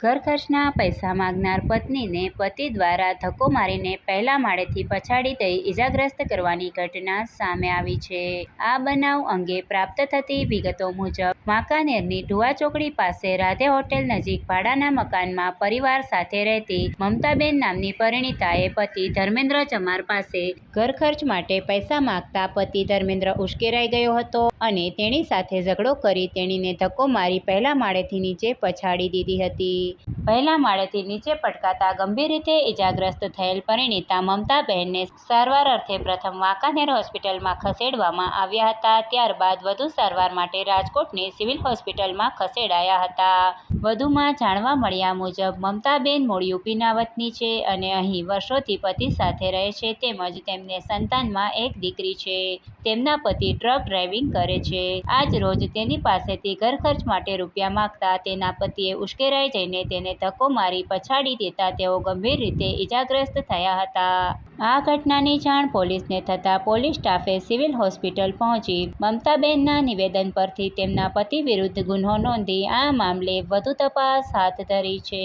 ઘર ખર્ચના પૈસા માગનાર પત્નીને પતિ દ્વારા ધક્કો મારીને પહેલા માળેથી પછાડી દઈ ઇજાગ્રસ્ત કરવાની ઘટના સામે આવી છે. આ બનાવ અંગે પ્રાપ્ત થતી વિગતો મુજબ, વાંકાનેરની ઢુવા ચોકડી પાસે રાધે હોટેલ નજીક ભાડાના મકાનમાં પરિવાર સાથે રહેતી મમતાબેન નામની પરિણીતાએ પતિ ધર્મેન્દ્ર ચમાર પાસે ઘર ખર્ચ માટે પૈસા માંગતા પતિ ધર્મેન્દ્ર ઉશ્કેરાઈ ગયો હતો અને તેણી સાથે ઝઘડો કરી તેણીને ધક્કો મારી પહેલા માળેથી નીચે પછાડી દીધી હતી. પહેલા માળેથી નીચે પટકાતા ગંભીર રીતે ઇજાગ્રસ્ત થયેલ પરિણીતા મમતાબહેનને સારવાર અર્થે પ્રથમ વાંકાનેર હોસ્પિટલમાં ખસેડવામાં આવ્યા હતા. ત્યારબાદ વધુ સારવાર માટે રાજકોટની સિવિલ હોસ્પિટલમાં ખસેડાયા હતા. વધુમાં જાણવા મળ્યા મુજબ, મમતાબેન મૂળ યુપીના વતની છે અને અહીં વર્ષોથી પતિ સાથે રહે છે તેમજ તેમને સંતાનમાં એક દીકરી છે. તેમના પતિ ટ્રક ડ્રાઇવિંગ કરે છે. આજ રોજ તેની પાસેથી ઘર ખર્ચ માટે રૂપિયા માંગતા તેના પતિએ ઉશ્કેરાઈ જઈને તેને ધક્કો મારી પછાડી દેતા તેઓ ગંભીર રીતે ઇજાગ્રસ્ત થયા હતા. આ ઘટનાની જાણ પોલીસને થતાં પોલીસ સ્ટાફે સિવિલ હોસ્પિટલ પહોંચી મમતાબેનના નિવેદન પરથી તેમના પતિ વિરુદ્ધ ગુન્હો નોંધી આ મામલે વધુ તપાસ હાથ ધરી છે.